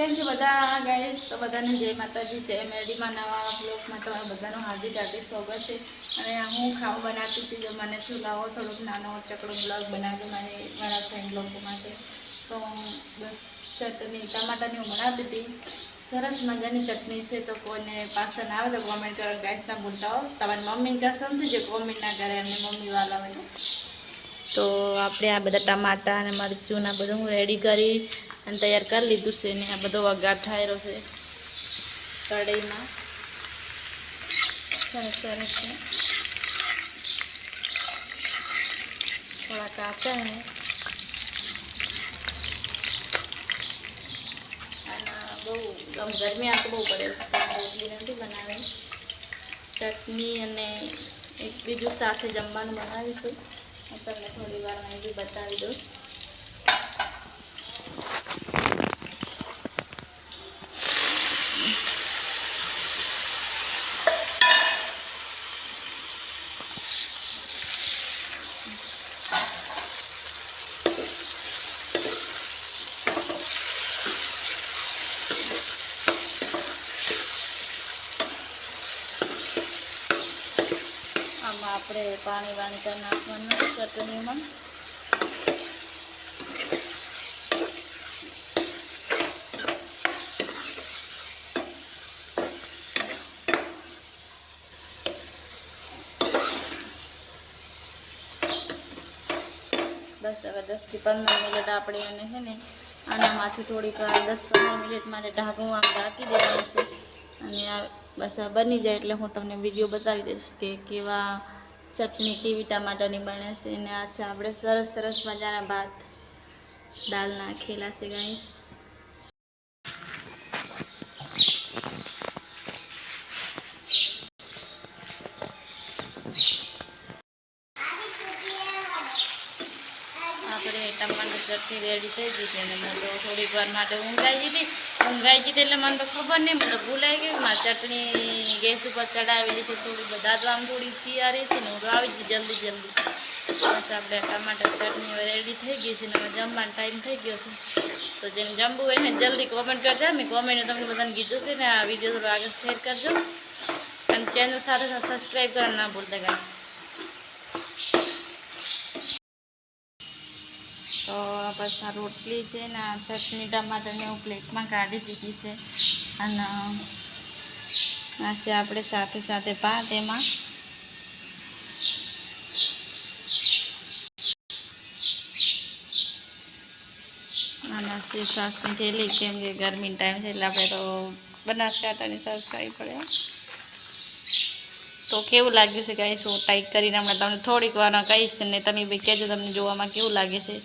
કેમ છે બધા? ગાઈસ તો બધાને જય માતાજી, જય મેડીમાં નવા બ્લોકમાં તમારા બધાનું હાર્દિક હાર્દિક સ્વાગત છે. અને હું ખાવું બનાવતી હતી, જો મને ચૂલાવો લાવો, થોડોક નાનો ચકડો બ્લોગ બનાવ્યો મને મારા ફ્રેન્ડ લોકો માટે. તો બસ ચટણી, ટમાટાની હું બનાવતી હતી. સરસ મજાની ચટણી છે, તો કોઈને પાસા ના આવે તો કોમેન્ટ કરો. ગાઈસ ના ભૂલતા હો. તમારી મમ્મી કસમ છે જે કોમેન્ટ ના કરે, એમની મમ્મી વાલા હોય તો આપણે આ બધા ટમાટા અને મરચું ને બધું હું રેડી કરી અને તૈયાર કરી લીધું છે ને આ બધો વઘાર ઠાયરો છે. કઢાઈમાં. સરસ સરસ છે. થોડા કાચા ને બહુ ગરમી આ તો બહુ પડે. નથી બનાવી ચટણી અને એક બીજું સાથે જમવાનું બનાવીશું. હું તમને થોડી વારમાં એ બતાવી દઉં. આમાં આપણે પાણી વાણી કરી નાખવાનું ચટણીમાં. બસ હવે દસથી પંદર મિનિટ આપણે એને છે ને આનામાંથી થોડીક દસ પંદર મિનિટ માટે ઢાંકણું આમ ઢાંકી દેવાનું છે. અને આ બસ બની જાય એટલે હું તમને વીડિયો બતાવી દઈશ કે કેવા ચટણી કેવી ટમાટરની બને છે અને આ છે આપણે સરસ સરસ મજાના ભાત. દાલ નાખેલા છે ગાઈશ આપણે ટમાટર ચટણી રેડી થઈ ગઈ છે અને થોડીક વાર માટે ઊંઘાઈ દીધી ઊંઘાઈ દીધી એટલે મને તો ખબર નહીં, મને ભૂલાઈ ગયું મારી ચટણી ગેસ ઉપર ચડાવેલી છે થોડી બધા તો આમ થોડી તૈયારી હતી ને, હું આવી ગઈ જલ્દી જલ્દી. બસ આપણે ટમાટર ચટણી રેડી થઈ ગઈ છે ને જમવાનો ટાઈમ થઈ ગયો છે. તો જેને જમવું હોય ને, જલ્દી કોમેન્ટ કરજો મેં કોમેન્ટ તમને બધાને કીધું છે ને, આ વીડિયો થોડો આગળ શેર કરજો. અને ચેનલ સાથે સબસ્ક્રાઈબ કરવાનું ના ભૂલતા ગાઈશ તો બસ આ રોટલી છે ને આ ચટણી ટમાટરને હું પ્લેટમાં કાઢી દીધી છે. અને આ છે આપણે સાથે સાથે ભાત એમાં. અને સાસની થેલી, કેમ કે ગરમીનો ટાઈમ છે એટલે આપણે તો બનાસકાંઠાની સાસ ખાવી પડે તો કેવું લાગ્યું છે? ગાઈસ હું ટાઈપ કરીને હમણાં તમને થોડીક વાર કહીશ ને તમે બી કહેજો, તમને જોવામાં કેવું લાગે છે?